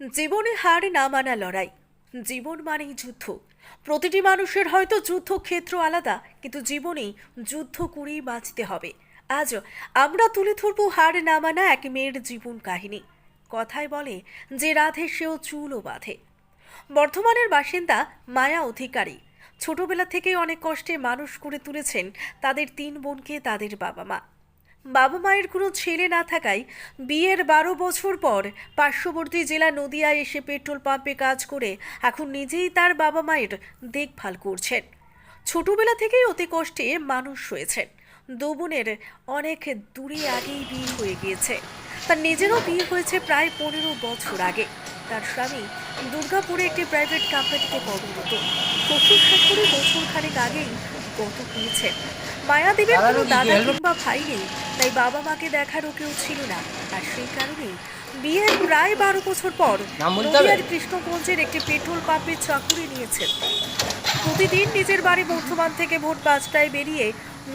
জীবনে হার না মানা লড়াই। জীবন মানেই যুদ্ধ। প্রতিটি মানুষের হয়তো যুদ্ধক্ষেত্র আলাদা, কিন্তু জীবনেই যুদ্ধ করেই বাঁচতে হবে। আজ আমরা তুলে ধরবো হার না মানা এক মেয়ের জীবন কাহিনী। কথায় বলে যে রাধে সেও চুলও বাঁধে। বর্ধমানের বাসিন্দা মায়া অধিকারী। ছোটবেলা থেকেই অনেক কষ্টে মানুষ করে তুলেছেন তাদের তিন বোনকে তাদের বাবা মা বাবা মায়ের কোনো ছেলে না থাকায় বিয়ের বারো বছর পর পার্শ্ববর্তী জেলা নদিয়ায় এসে পেট্রোল পাম্পে কাজ করে এখন নিজেই তার বাবা মায়ের দেখভাল করছেন। ছোটবেলা থেকেই অতি কষ্টে মানুষ হয়েছেন দু বোনের অনেক দূরে আগেই বিয়ে হয়ে গিয়েছে। তার নিজেরও বিয়ে হয়েছে প্রায় পনেরো বছর আগে। তার স্বামী দুর্গাপুরে একটি প্রাইভেট কোম্পানিতে কর্মরত শ্বশুর শাশুড়ি বছর খানেক আগেই গত হয়েছে। মায়াদেবীর কোনো দাদা কিংবা ভাই নেই তাই বাবা মাকে দেখারও কেউ ছিল না। আর সেই কারণেই বিয়ের প্রায় বারো বছর পর নদিয়ার কৃষ্ণগঞ্জের একটি পেট্রোল পাম্পে চাকুরি নিয়েছেন। প্রতিদিন নিজের বাড়ি বর্ধমান থেকে ভোট পাঁচটায় বেরিয়ে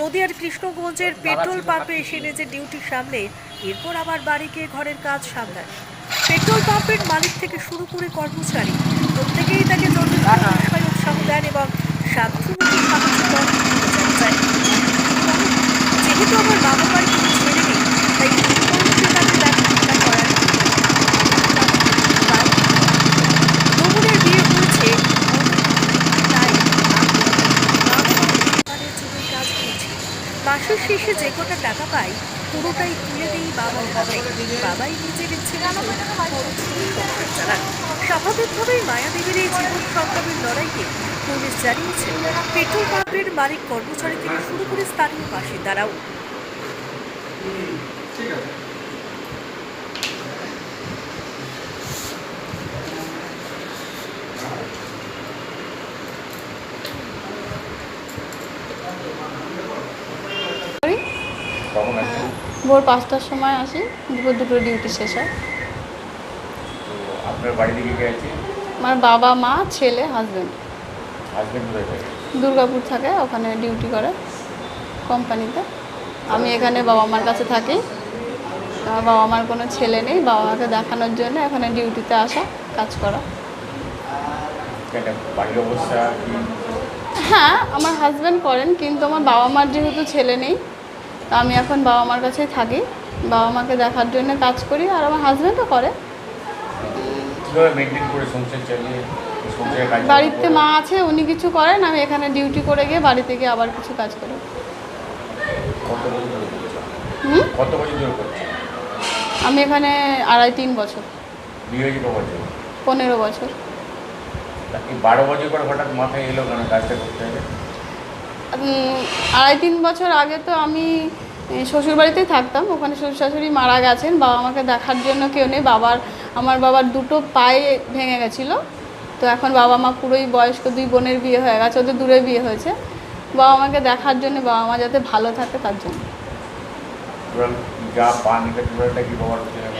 নদিয়ার কৃষ্ণগঞ্জের পেট্রোল পাম্পে এসে নিজের ডিউটি সামলে এরপর আবার বাড়িকে ঘরের কাজ সামলান পেট্রোল পাম্পের মালিক থেকে শুরু করে কর্মচারী প্রত্যেকেই তাকে জন্য উৎসাহ দেন এবং সাধ্যমতো সাহায্য করেন বলে জানা যায়। যেহেতু আমার বাবা মার কোনো ছেলে নেই তাই এই বয়সে তাকে দেখাশোনা করার তাই দুপুরের বিয়ে হয়েছে তাই বাবার জমির কাজ করছি মাসের শেষে যে কটা টাকা পাই, পুরোটাই তুলে দিই বাবার হাতে বাবাই নিজের ইচ্ছে স্বাভাবিকভাবেই মায়াদেবীর এই জীবন সংগ্রামের লড়াইকে পুলিশ জানিয়েছে, পেট্রোল পাম্পের মালিক কর্মচারী থেকে শুরু করে স্থানীয় বাসিন্দারাও করি কখন আসেন ভোর পাঁচটার সময় আসি দুপুর দুটো ডিউটি শেষ হয়। আপনার বাড়ি দিকে কে আছে? আমার বাবা মা ছেলে হাজব্যান্ড হাজবেন্ড কোথায় থাকে? দুর্গাপুর থাকে ওখানে ডিউটি করে কোম্পানিতে। আমি এখানে বাবা মার কাছে থাকি। আমার বাবা মার কোনো ছেলে নেই বাবা মাকে দেখানোর জন্য এখানে ডিউটিতে আসা কাজ করা। হ্যাঁ আমার হাজব্যান্ড করেন কিন্তু আমার বাবা মার যেহেতু ছেলে নেই তো আমি এখন বাবা মার কাছেই থাকি। বাবা মাকে দেখার জন্য কাজ করি আর আমার হাজব্যান্ডও করে। বাড়িতে মা আছে উনি কিছু করেন আমি এখানে ডিউটি করে গিয়ে বাড়িতে গিয়ে আবার কিছু কাজ করি। কত বছর ধরে করছেন আমি এখানে আড়াই তিন বছর। বিয়ে হয়েছে বছর পনেরো বছর। বারো বছর পর হঠাৎ মাথায় এলো কেন কাজটা করতে? হবে আড়াই তিন বছর আগে তো আমি শ্বশুর বাড়িতেই থাকতাম। ওখানে শ্বশুর শাশুড়ি মারা গেছেন বাবা আমাকে দেখার জন্য কেউ নেই। বাবার আমার বাবার দুটো পায়ে ভেঙে গেছিল। তো এখন বাবা মা পুরোই বয়স্ক দুই বোনের বিয়ে হয়ে গেছে ওদের দূরে বিয়ে হয়েছে। বাবা মাকে দেখার জন্য বাবা মা যাতে ভালো থাকে তার জন্য?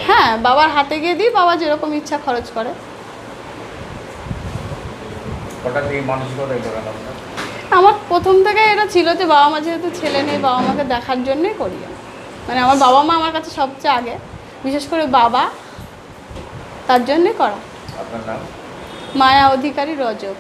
হ্যাঁ বাবার হাতে গিয়ে দিই বাবা যেরকম ইচ্ছা খরচ করে। আমার প্রথম থেকে এটা ছিল যে বাবা মা যেহেতু ছেলে নেই বাবা মাকে দেখার জন্যই করি। মানে আমার বাবা মা আমার কাছে সবচেয়ে আগে বিশেষ করে বাবা তার জন্যই করা। মায়া অধিকারী রজক।